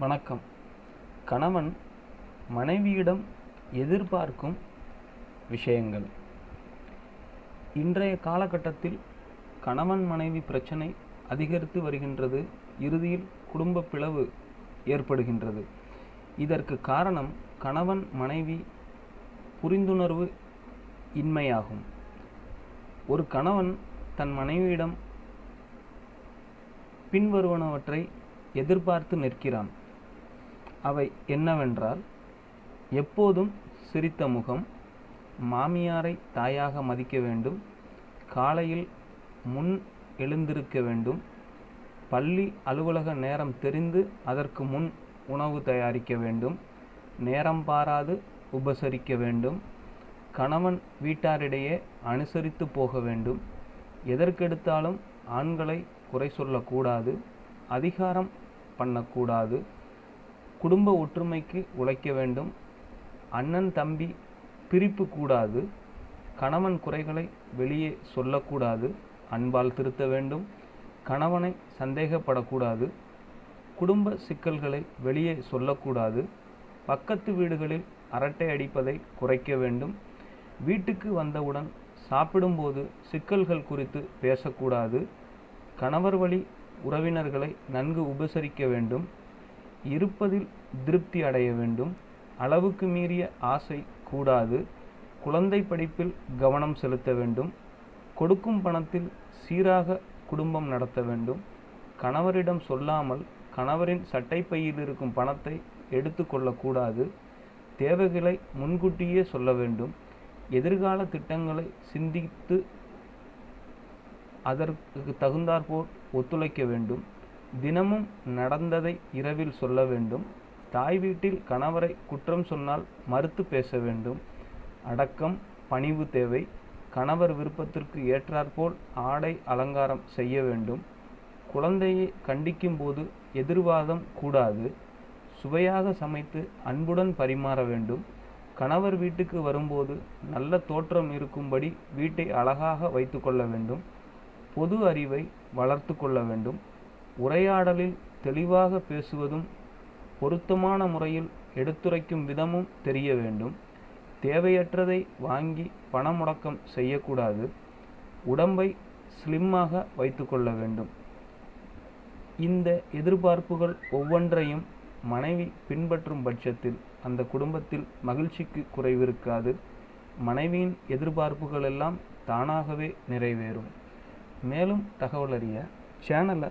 வணக்கம். கணவன் மனைவியிடம் எதிர்பார்க்கும் விஷயங்கள். இன்றைய காலகட்டத்தில் கணவன் மனைவி பிரச்சனை அதிகரித்து வருகின்றது. இறுதியில் குடும்ப பிளவு ஏற்படுகின்றது. இதற்கு காரணம் கணவன் மனைவி புரிந்துணர்வு இன்மையாகும். ஒரு கணவன் தன் மனைவியிடம் பின்வருவனவற்றை எதிர்பார்த்து நிற்கிறான். அவை என்னவென்றால் எப்போதும் சிரித்த முகம் மாமியாரை தாயாக மதிக்க வேண்டும் காலையில் முன் எழுந்திருக்க வேண்டும் பள்ளி அலுவலக நேரம் தெரிந்து அதற்கு முன் உணவு தயாரிக்க வேண்டும் நேரம் பாராது உபசரிக்க வேண்டும் கணவன் வீட்டாரிடையே அனுசரித்து போக வேண்டும் எதற்கெடுத்தாலும் ஆண்களை குறை சொல்லக்கூடாது அதிகாரம் பண்ணக்கூடாது குடும்ப ஒற்றுமைக்கு உழைக்க வேண்டும். அண்ணன் தம்பி பிரிப்பு கூடாது. கணவன் குறைகளை வெளியே சொல்லக்கூடாது. அன்பால் திருத்த வேண்டும். கணவனை சந்தேகப்படக்கூடாது. குடும்ப சிக்கல்களை வெளியே சொல்லக்கூடாது. பக்கத்து வீடுகளில் அரட்டை அடிப்பதை குறைக்க வேண்டும். வீட்டுக்கு வந்தவுடன் சாப்பிடும்போது சிக்கல்கள் குறித்து பேசக்கூடாது. கணவர் வழி உறவினர்களை நன்கு உபசரிக்க வேண்டும். இருப்பதில் திருப்தி அடைய வேண்டும். அளவுக்கு மீறிய ஆசை கூடாது. குழந்தை படிப்பில் கவனம் செலுத்த வேண்டும். கொடுக்கும் பணத்தில் சீராக குடும்பம் நடத்த வேண்டும். கணவரிடம் சொல்லாமல் கணவரின் சட்டைப்பையில் இருக்கும் பணத்தை எடுத்து கொள்ளக்கூடாது. தேவைகளை முன்கூட்டியே சொல்ல வேண்டும். எதிர்கால திட்டங்களை சிந்தித்து அதற்கு தகுந்தாற்போல் ஒத்துழைக்க வேண்டும். தினமும் நடந்ததை இரவில் சொல்ல வேண்டும். தாய் வீட்டில் கணவரை குற்றம் சொன்னால் மறுத்து பேச வேண்டும். அடக்கம் பணிவு தேவை. கணவர் விருப்பத்திற்கு ஏற்றாற்போல் ஆடை அலங்காரம் செய்ய வேண்டும். குழந்தையை கண்டிக்கும் போது எதிர்வாதம் கூடாது. சுவையாக சமைத்து அன்புடன் பரிமாற வேண்டும். கணவர் வீட்டுக்கு வரும்போது நல்ல தோற்றம் இருக்கும்படி வீட்டை அழகாக வைத்துக்கொள்ள வேண்டும். பொது அறிவை வளர்த்து கொள்ள வேண்டும். உரையாடலில் தெளிவாக பேசுவதும் பொருத்தமான முறையில் எடுத்துரைக்கும் விதமும் தெரிய வேண்டும். தேவையற்றதை வாங்கி பண முடக்கம் செய்யக்கூடாது. உடம்பை ஸ்லிம்மாக வைத்துக்கொள்ள வேண்டும். இந்த எதிர்பார்ப்புகள் ஒவ்வொன்றையும் மனைவி பின்பற்றும் பட்சத்தில் அந்த குடும்பத்தில் மகிழ்ச்சிக்கு குறைவிருக்காது. மனைவியின் எதிர்பார்ப்புகள் எல்லாம் தானாகவே நிறைவேறும். மேலும் தகவல் அறிய சேனலை